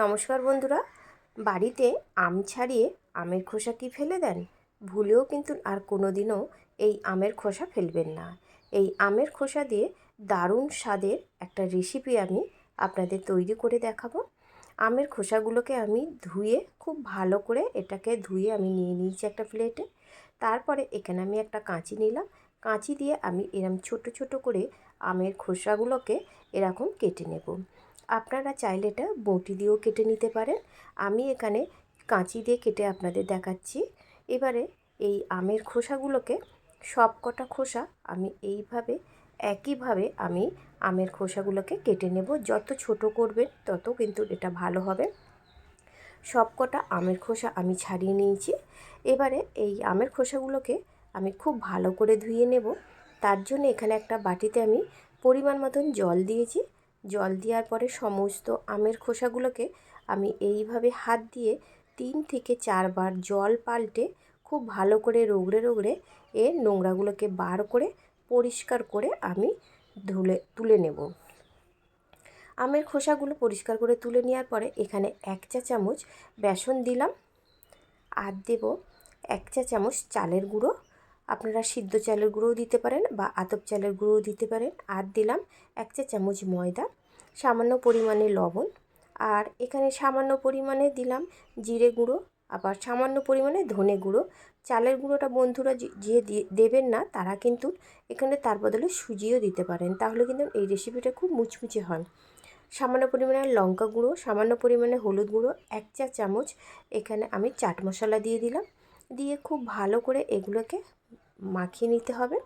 নমস্কার বন্ধুরা। বাড়িতে আম ছাড়িয়ে আমের খোসা কি ফেলে দেন? ভুলেও কিন্তু আর কোনো দিনও এই আমের খোসা ফেলবেন না। এই আমের খোসা দিয়ে দারুণ স্বাদের একটা রেসিপি আমি আপনাদের তৈরি করে দেখাবো। আমের খোসাগুলোকে আমি ধুয়ে, খুব ভালো করে এটাকে ধুয়ে আমি নিয়ে নিয়েছি একটা প্লেটে তারপরে এখানে আমি একটা কাঁচি নিলাম। কাঁচি দিয়ে আমি এরম ছোট ছোট করে আমের খোসাগুলোকে এরকম কেটে নেব। আপনারা চাইলে এটা বটি দিয়েও কেটে নিতে পারেন। আমি এখানে কাঁচি দিয়ে কেটে আপনাদের দেখাচ্ছি। এবারে এই আমের খোসাগুলোকে সব কটা খোসা আমি এইভাবে, একইভাবে আমি আমের খোসাগুলোকে কেটে নেব। যত ছোট করবেন, তত কিন্তু এটা ভালো হবে। সব কটা আমের খোসা আমি ছাড়িয়ে নিয়েছি। এবারে এই আমের খোসাগুলোকে আমি খুব ভালো করে ধুয়ে নেব। তার জন্য এখানে একটা বাটিতে আমি পরিমাণ মতন জল দিয়েছি। জল দেওয়ার পরে সমস্ত আমের খোসাগুলোকে আমি এইভাবে হাত দিয়ে তিন থেকে চারবার জল পাল্টে খুব ভালো করে রোগড়ে রোগড়ে এর নোংরাগুলোকে বার করে পরিষ্কার করে আমি ধুলে, তুলে নেব। আমের খোসাগুলো পরিষ্কার করে তুলে নেওয়ার পরে এখানে এক চা চামচ বেসন দিলাম। আর দেব এক চা চামচ চালের গুঁড়ো। আপনারা সিদ্ধ চালের গুঁড়ো দিতে পারেন বা আতপ চালের গুঁড়োও দিতে পারেন। আর দিলাম এক চা চামচ ময়দা, সামান্য পরিমাণে লবণ। আর এখানে সামান্য পরিমাণে দিলাম জিরে গুঁড়ো, আবার সামান্য পরিমাণে ধনে গুঁড়ো। চালের গুঁড়োটা বন্ধুরা যে দেবেন না, তারা কিন্তু এখানে তার বদলে সুজিও দিতে পারেন। তাহলে কিন্তু এই রেসিপিটা খুব মুচমুচে হয়। সামান্য পরিমাণে লঙ্কা গুঁড়ো, সামান্য পরিমাণে হলুদ গুঁড়ো, এক চা চামচ এখানে আমি চাট মশলা দিয়ে দিলাম। দিয়ে খুব ভালো করে এগুলোকে মাখিয়ে নিতে হবে।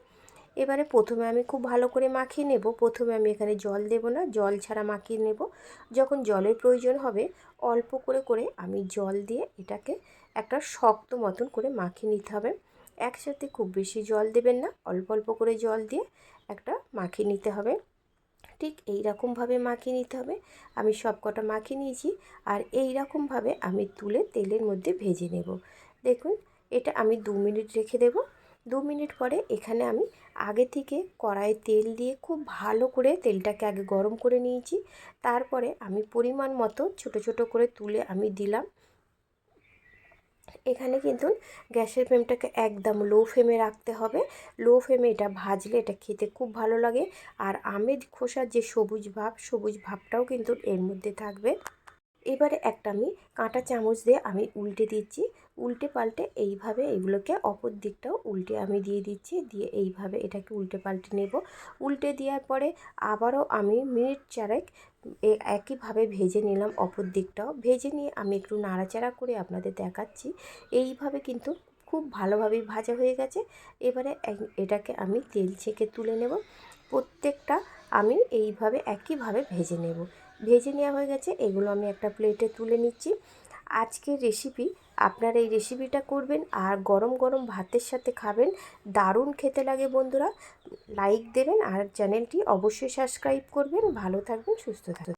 এবারে প্রথমে আমি খুব ভালো করে মাখিয়ে নেব। প্রথমে আমি এখানে জল দেব না, জল ছাড়া মাখিয়ে নেব। যখন জলের প্রয়োজন হবে, অল্প করে করে আমি জল দিয়ে এটাকে একটা শক্ত মতন করে মাখিয়ে নিতে হবে। একসাথে খুব বেশি জল দেবেন না, অল্প অল্প করে জল দিয়ে একটা মাখিয়ে নিতে হবে। ঠিক এই রকমভাবে মাখিয়ে নিতে হবে। আমি সব কটা মাখিয়ে নিয়েছি আর এই রকমভাবে আমি তুলে তেলের মধ্যে ভেজে নেব। দেখুন, এটা আমি দু মিনিট রেখে দেবো। দু মিনিট পরে এখানে আমি আগে থেকে কড়াইয়ে তেল দিয়ে খুব ভালো করে তেলটাকে আগে গরম করে নিয়েছি। তারপরে আমি পরিমাণ মতো ছোট ছোট করে তুলে আমি দিলাম। এখানে কিন্তু গ্যাসের ফ্লেমটাকে একদম লো ফ্লেমে রাখতে হবে। লো ফ্লেমে এটা ভাজলে এটা খেতে খুব ভালো লাগে। আর আমের খোসার যে সবুজ ভাব, সবুজ ভাবটাও কিন্তু এর মধ্যে থাকবে। এবারে একটা আমি কাঁটা চামচ দিয়ে আমি উল্টে দিচ্ছি। উল্টে পাল্টে এইভাবে এগুলোকে অপর দিকটাও উল্টে আমি দিয়ে দিচ্ছি, দিয়ে এইভাবে এটাকে উল্টে পাল্টে নেব। উল্টে দেওয়ার পরে আবারও আমি মিনিট চারেক একইভাবে ভেজে নিলাম অপর দিকটাও। ভেজে নিয়ে আমি একটু নাড়াচাড়া করে আপনাদের দেখাচ্ছি। এইভাবে কিন্তু খুব ভালোভাবেই ভাজা হয়ে গেছে। এবারে এটাকে আমি তেল ছেঁকে তুলে নেব। প্রত্যেকটা আমি এইভাবে একইভাবে ভেজে নেব। ভেজে নেওয়া হয়ে গেছে। এগুলো আমি একটা প্লেটে তুলে নিচ্ছি। আজকের রেসিপি আপনার এই রেসিপিটা করবেন আর গরম গরম ভাতের সাথে খাবেন। দারুণ খেতে লাগে বন্ধুরা। লাইক দেবেন আর চ্যানেলটি অবশ্যই সাবস্ক্রাইব করবেন। ভালো থাকবেন, সুস্থ থাকবেন।